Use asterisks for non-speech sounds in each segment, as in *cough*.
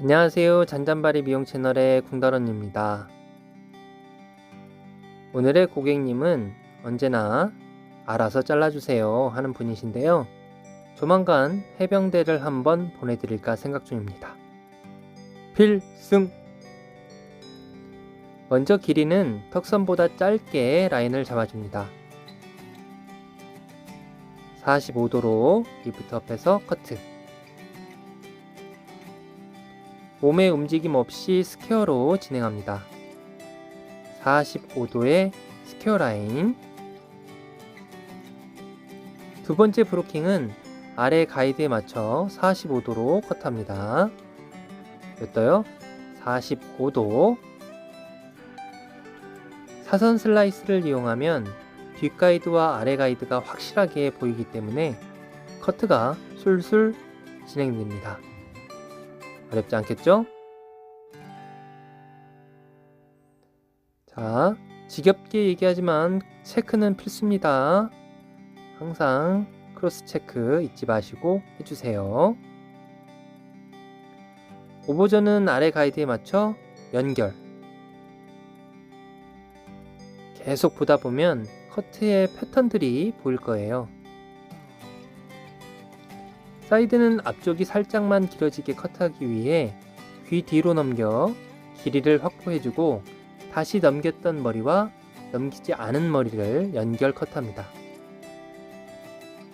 안녕하세요. 잔잔바리 미용 채널의 궁다런입니다. 오늘의 고객님은 언제나 알아서 잘라주세요 하는 분이신데요. 조만간 해병대를 한번 보내드릴까 생각 중입니다. 필승! 먼저 길이는 턱선보다 짧게 라인을 잡아줍니다. 45도로 리프트 업해서 커트. 몸의 움직임 없이 스퀘어로 진행합니다. 45도의 스퀘어 라인. 두 번째 브로킹은 아래 가이드에 맞춰 45도로 컷합니다. 몇 도요? 45도. 사선 슬라이스를 이용하면 뒷 가이드와 아래 가이드가 확실하게 보이기 때문에 커트가 술술 진행됩니다. 어렵지 않겠죠? 자, 지겹게 얘기하지만 체크는 필수입니다. 항상 크로스 체크 잊지 마시고 해주세요. 오버전은 아래 가이드에 맞춰 연결. 계속 보다 보면 커트의 패턴들이 보일 거예요. 사이드는 앞쪽이 살짝만 길어지게 커트하기 위해 귀 뒤로 넘겨 길이를 확보해주고 다시 넘겼던 머리와 넘기지 않은 머리를 연결 컷합니다.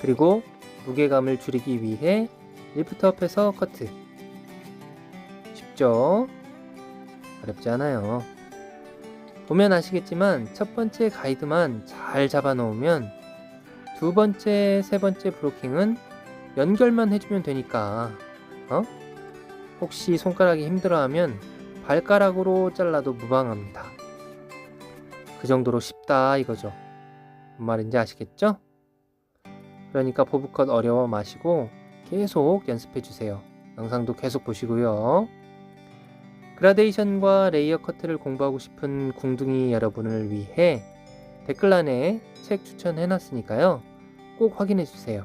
그리고 무게감을 줄이기 위해 리프트업해서 커트. 쉽죠? 어렵지 않아요. 보면 아시겠지만 첫 번째 가이드만 잘 잡아 놓으면 두 번째, 세 번째 브로킹은 연결만 해주면 되니까 어? 혹시 손가락이 힘들어하면 발가락으로 잘라도 무방합니다. 그 정도로 쉽다 이거죠. 뭔 말인지 아시겠죠? 그러니까 보브컷 어려워 마시고 계속 연습해 주세요. 영상도 계속 보시고요. 그라데이션과 레이어 커트를 공부하고 싶은 궁둥이 여러분을 위해 댓글란에 책 추천해 놨으니까요. 꼭 확인해 주세요.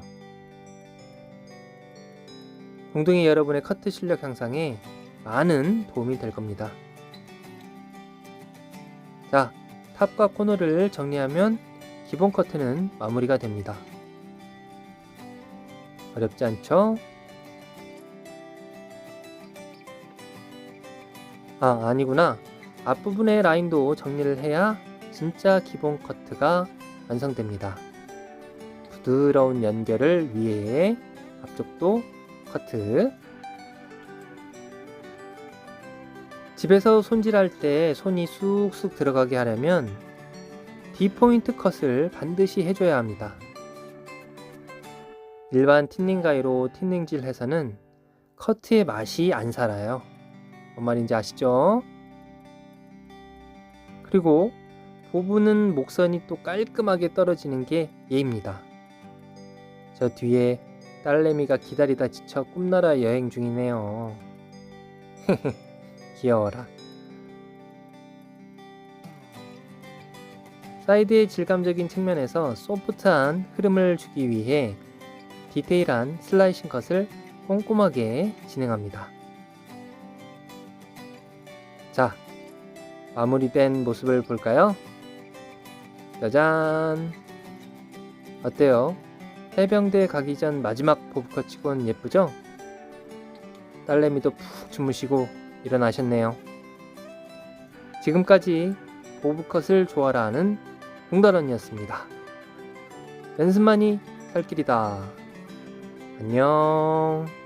궁둥이 여러분의 커트 실력 향상에 많은 도움이 될 겁니다. 자, 탑과 코너를 정리하면 기본 커트는 마무리가 됩니다. 어렵지 않죠? 아, 아니구나. 앞부분의 라인도 정리를 해야 진짜 기본 커트가 완성됩니다. 부드러운 연결을 위해 앞쪽도 커트. 집에서 손질할 때 손이 쑥쑥 들어가게 하려면 D포인트 컷을 반드시 해줘야 합니다. 일반 틴닝 가위로 틴닝질 해서는 커트의 맛이 안 살아요. 뭔 말인지 아시죠? 그리고 부분은 목선이 또 깔끔하게 떨어지는 게 예입니다. 저 뒤에 딸내미가 기다리다 지쳐 꿈나라 여행 중이네요. *laughs* 귀여워라. 사이드의 질감적인 측면에서 소프트한 흐름을 주기 위해 디테일한 슬라이싱 컷을 꼼꼼하게 진행합니다. 자, 마무리된 모습을 볼까요? 짜잔! 어때요? 해병대 가기 전 마지막 보브컷 치곤 예쁘죠? 딸내미도 푹 주무시고 일어나셨네요. 지금까지 보브컷을 좋아라 하는 공달원이었습니다. 연습만이 살 길이다. 안녕.